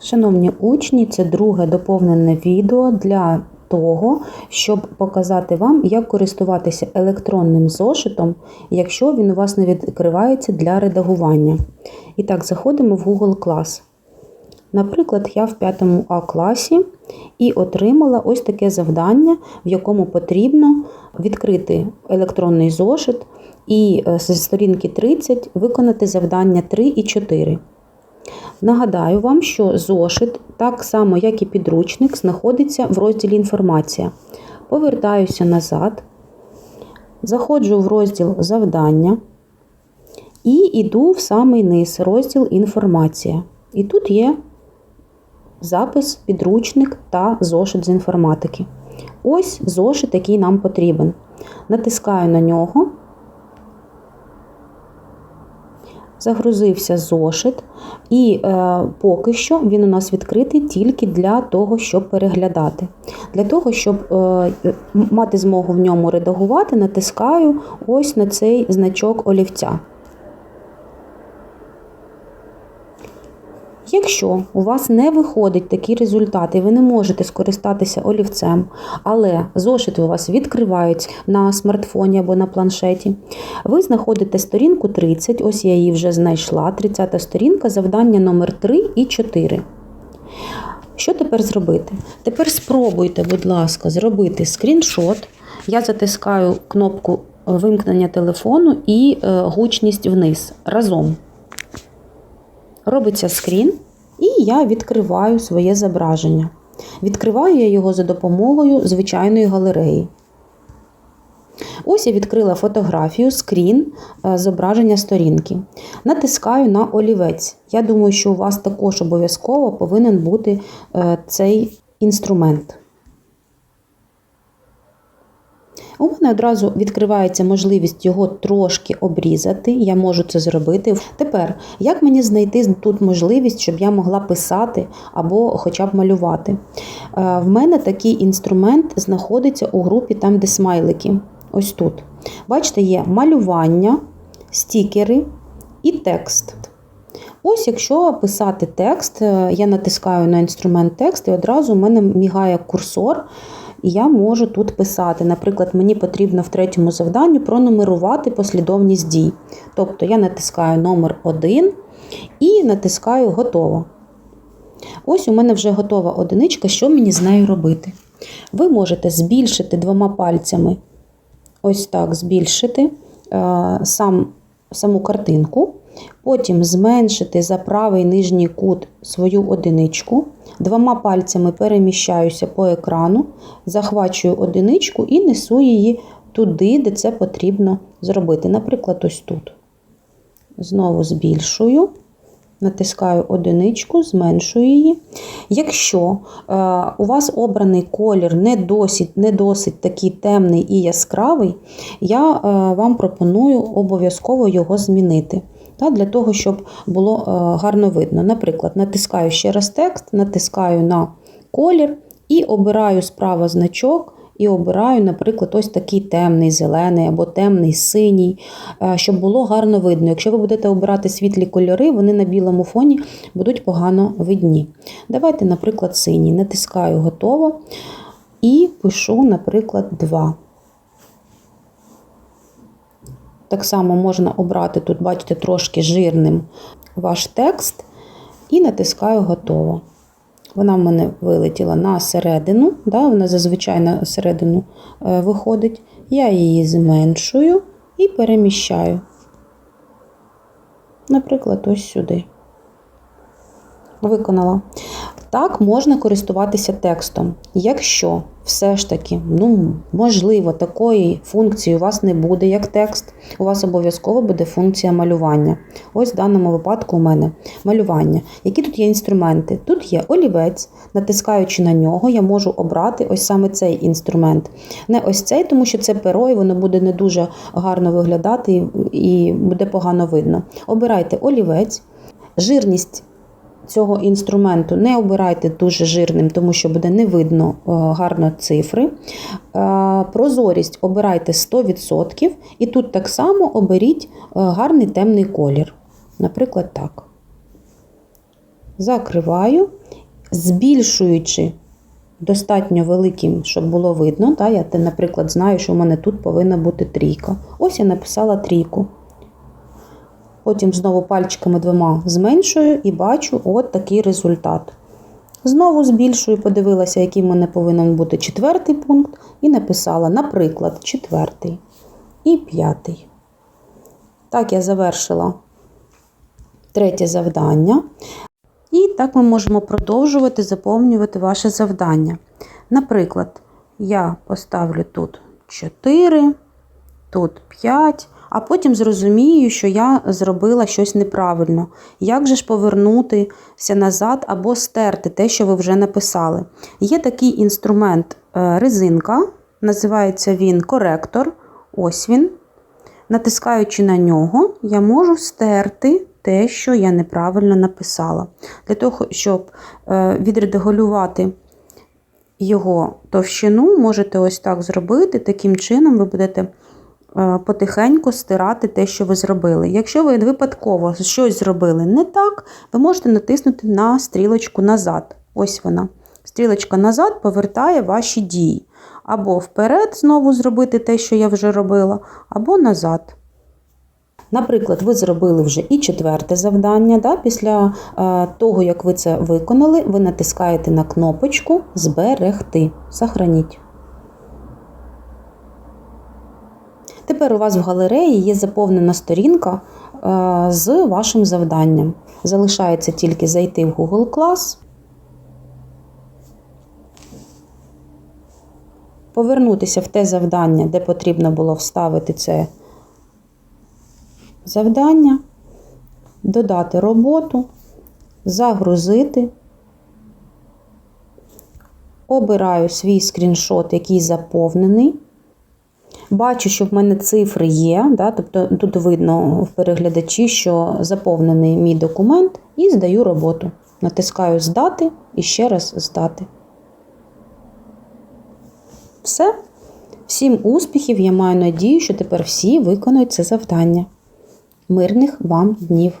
Шановні учні, це друге доповнене відео для того, щоб показати вам, як користуватися електронним зошитом, якщо він у вас не відкривається для редагування. І так, заходимо в Google Class. Наприклад, я в 5 А класі і отримала ось таке завдання, в якому потрібно відкрити електронний зошит і е, з сторінки 30 виконати завдання 3 і 4. Нагадаю вам, що зошит, так само як і підручник, знаходиться в розділі Інформація. Повертаюся назад, заходжу в розділ Завдання і йду в самий низ розділ Інформація. І тут є запис, підручник та зошит з інформатики. Ось зошит, який нам потрібен. Натискаю на нього. Загрузився зошит, і е, поки що він у нас відкритий тільки для того, щоб переглядати. Для того, щоб е, мати змогу в ньому редагувати, натискаю ось на цей значок олівця. Якщо у вас не виходить такі результати, ви не можете скористатися олівцем, але зошити у вас відкривають на смартфоні або на планшеті, ви знаходите сторінку 30, ось я її вже знайшла, 30 сторінка, завдання номер 3 і 4. Що тепер зробити? Тепер спробуйте, будь ласка, зробити скріншот. Я затискаю кнопку вимкнення телефону і гучність вниз разом. Робиться скрін, і я відкриваю своє зображення. Відкриваю я його за допомогою звичайної галереї. Ось я відкрила фотографію, скрін зображення сторінки. Натискаю на олівець. Я думаю, що у вас також обов'язково повинен бути цей інструмент. У мене одразу відкривається можливість його трошки обрізати, я можу це зробити. Тепер, як мені знайти тут можливість, щоб я могла писати або хоча б малювати? В мене такий інструмент знаходиться у групі там, де смайлики. Ось тут. Бачите, є малювання, стікери і текст. Ось, якщо писати текст, я натискаю на інструмент текст, і одразу у мене мігає курсор. І я можу тут писати. Наприклад, мені потрібно в третьому завданні пронумерувати послідовність дій. Тобто я натискаю номер 1 і натискаю Готово. Ось у мене вже готова одиничка, що мені з нею робити. Ви можете збільшити двома пальцями, ось так, збільшити сам, саму картинку. Потім зменшити за правий нижній кут свою одиничку. Двома пальцями переміщаюся по екрану, захвачую одиничку і несу її туди, де це потрібно зробити. Наприклад, ось тут. Знову збільшую, натискаю одиничку, зменшую її. Якщо е, у вас обраний колір не досить, не досить такий темний і яскравий, я е, вам пропоную обов'язково його змінити для того, щоб було гарно видно. Наприклад, натискаю ще раз текст, натискаю на колір і обираю справа значок. І обираю, наприклад, ось такий темний зелений або темний синій, щоб було гарно видно. Якщо ви будете обирати світлі кольори, вони на білому фоні будуть погано видні. Давайте, наприклад, синій. Натискаю готово і пишу, наприклад, 2. Так само можна обрати тут, бачите, трошки жирним ваш текст і натискаю готово. Вона в мене вилетіла на середину, да, вона зазвичай на середину е, виходить. Я її зменшую і переміщаю. Наприклад, ось сюди. Виконала. Так, можна користуватися текстом. Якщо все ж таки, ну, можливо, такої функції у вас не буде, як текст, у вас обов'язково буде функція малювання. Ось в даному випадку у мене малювання. Які тут є інструменти? Тут є олівець, натискаючи на нього, я можу обрати ось саме цей інструмент. Не ось цей, тому що це перо, і воно буде не дуже гарно виглядати і буде погано видно. Обирайте олівець, жирність цього інструменту не обирайте дуже жирним, тому що буде не видно гарно цифри. Прозорість обирайте 100%, і тут так само оберіть гарний темний колір. Наприклад, так. Закриваю збільшуючи достатньо великим, щоб було видно. Да? Я, наприклад, знаю, що в мене тут повинна бути трійка. Ось я написала трійку. Потім знову пальчиками двома зменшую і бачу от такий результат. Знову збільшую, подивилася, який в мене повинен бути четвертий пункт, і написала, наприклад, четвертий і п'ятий. Так, я завершила третє завдання. І так ми можемо продовжувати заповнювати ваше завдання. Наприклад, я поставлю тут 4, тут 5, а потім зрозумію, що я зробила щось неправильно. Як же ж повернутися назад або стерти те, що ви вже написали? Є такий інструмент е, резинка, називається він коректор. Ось він. Натискаючи на нього, я можу стерти те, що я неправильно написала. Для того, щоб е, відредагулювати його товщину, можете ось так зробити. Таким чином ви будете потихеньку стирати те, що ви зробили. Якщо ви випадково щось зробили не так, ви можете натиснути на стрілочку назад. Ось вона. Стрілочка назад повертає ваші дії. Або вперед знову зробити те, що я вже робила, або назад. Наприклад, ви зробили вже і четверте завдання. Да? Після е, того, як ви це виконали, ви натискаєте на кнопочку Зберегти. Сохраніть. Тепер у вас в галереї є заповнена сторінка е, з вашим завданням. Залишається тільки зайти в Google Class, повернутися в те завдання, де потрібно було вставити це завдання, додати роботу, загрузити. Обираю свій скріншот, який заповнений. Бачу, що в мене цифри є, да, тобто тут видно в переглядачі, що заповнений мій документ, і здаю роботу. Натискаю Здати і ще раз здати. Все. Всім успіхів! Я маю надію, що тепер всі виконують це завдання. Мирних вам днів!